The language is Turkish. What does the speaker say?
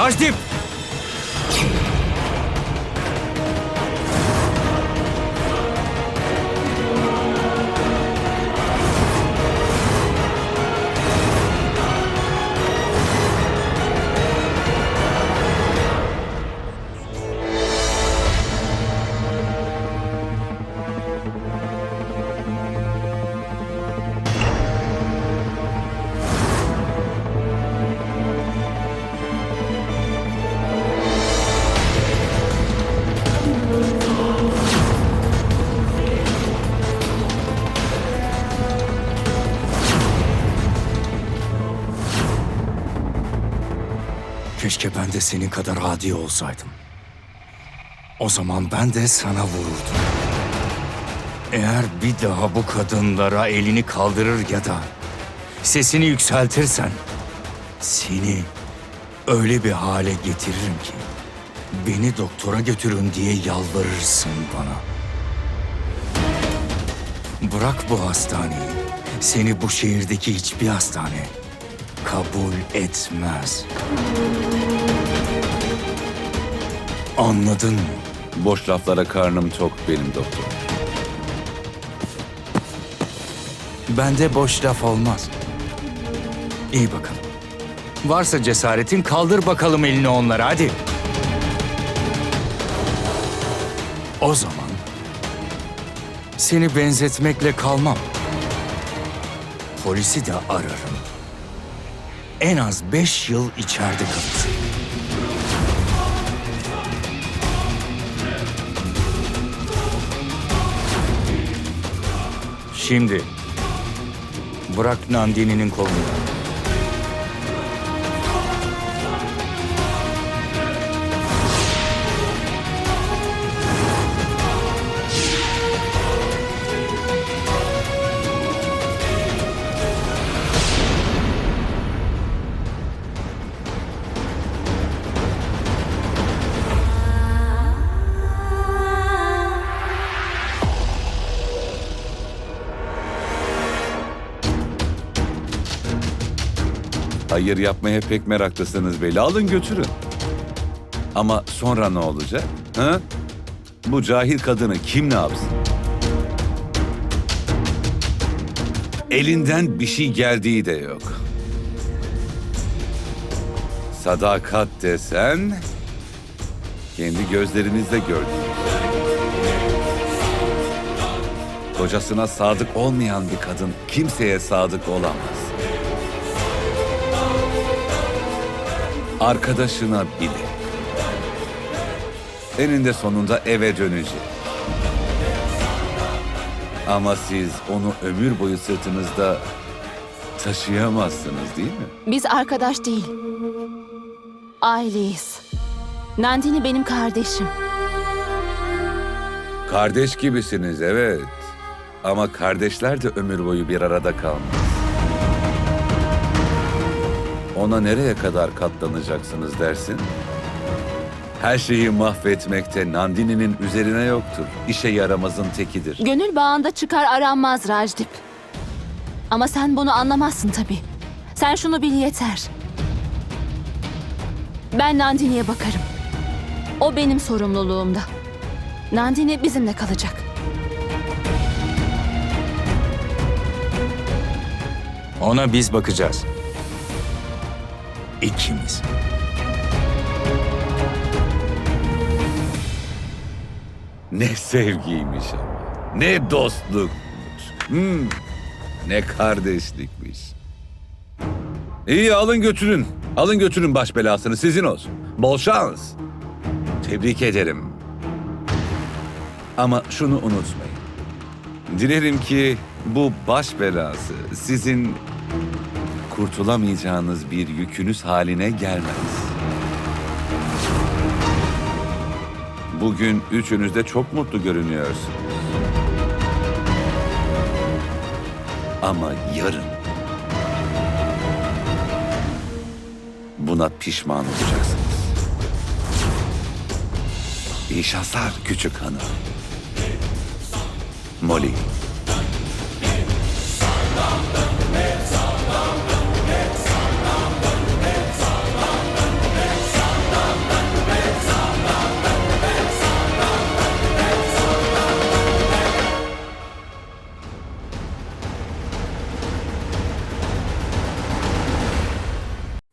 Rajdip! Keşke ben de senin kadar adi olsaydım. O zaman ben de sana vururdum. Eğer bir daha bu kadınlara elini kaldırır ya da sesini yükseltirsen seni öyle bir hale getiririm ki beni doktora götürün diye yalvarırsın bana. Bırak bu hastaneyi. Seni bu şehirdeki hiçbir hastane kabul etmez. Anladın mı? Boş laflara karnım tok benim doktor. Bende boş laf olmaz. İyi bakalım. Varsa cesaretin kaldır bakalım elini onlara hadi. O zaman seni benzetmekle kalmam. Polisi de ararım. En az beş yıl içeride kalırsın. Şimdi bırak Nandini'nin kolunu. Hayır yapmaya pek meraklısınız belli. Alın götürün. Ama sonra ne olacak? Ha? Bu cahil kadını kim ne yapsın? Elinden bir şey geldiği de yok. Sadakat desen kendi gözlerinizle gördünüz. Kocasına sadık olmayan bir kadın kimseye sadık olamaz. Arkadaşına bile. Eninde sonunda eve dönecek. Ama siz onu ömür boyu sırtınızda taşıyamazsınız değil mi? Biz arkadaş değil. Aileyiz. Nandini benim kardeşim. Kardeş gibisiniz evet. Ama kardeşler de ömür boyu bir arada kalmaz. Ona nereye kadar katlanacaksınız dersin? Her şeyi mahvetmekte Nandini'nin üzerine yoktur. İşe yaramazın tekidir. Gönül bağında çıkar aranmaz Rajdip. Ama sen bunu anlamazsın tabii. Sen şunu bil yeter. Ben Nandini'ye bakarım. O benim sorumluluğumda. Nandini bizimle kalacak. Ona biz bakacağız. İkimiz. Ne sevgiymiş ama. Ne dostlukmuş. Hmm, ne kardeşlikmiş. İyi alın götürün. Alın götürün baş belasını sizin olsun. Bol şans. Tebrik ederim. Ama şunu unutmayın. Dilerim ki bu baş belası sizin kurtulamayacağınız bir yükünüz haline gelmez. Bugün üçünüz de çok mutlu görünüyorsunuz. Ama yarın buna pişman olacaksınız. İyi şanslar küçük hanım. Molly.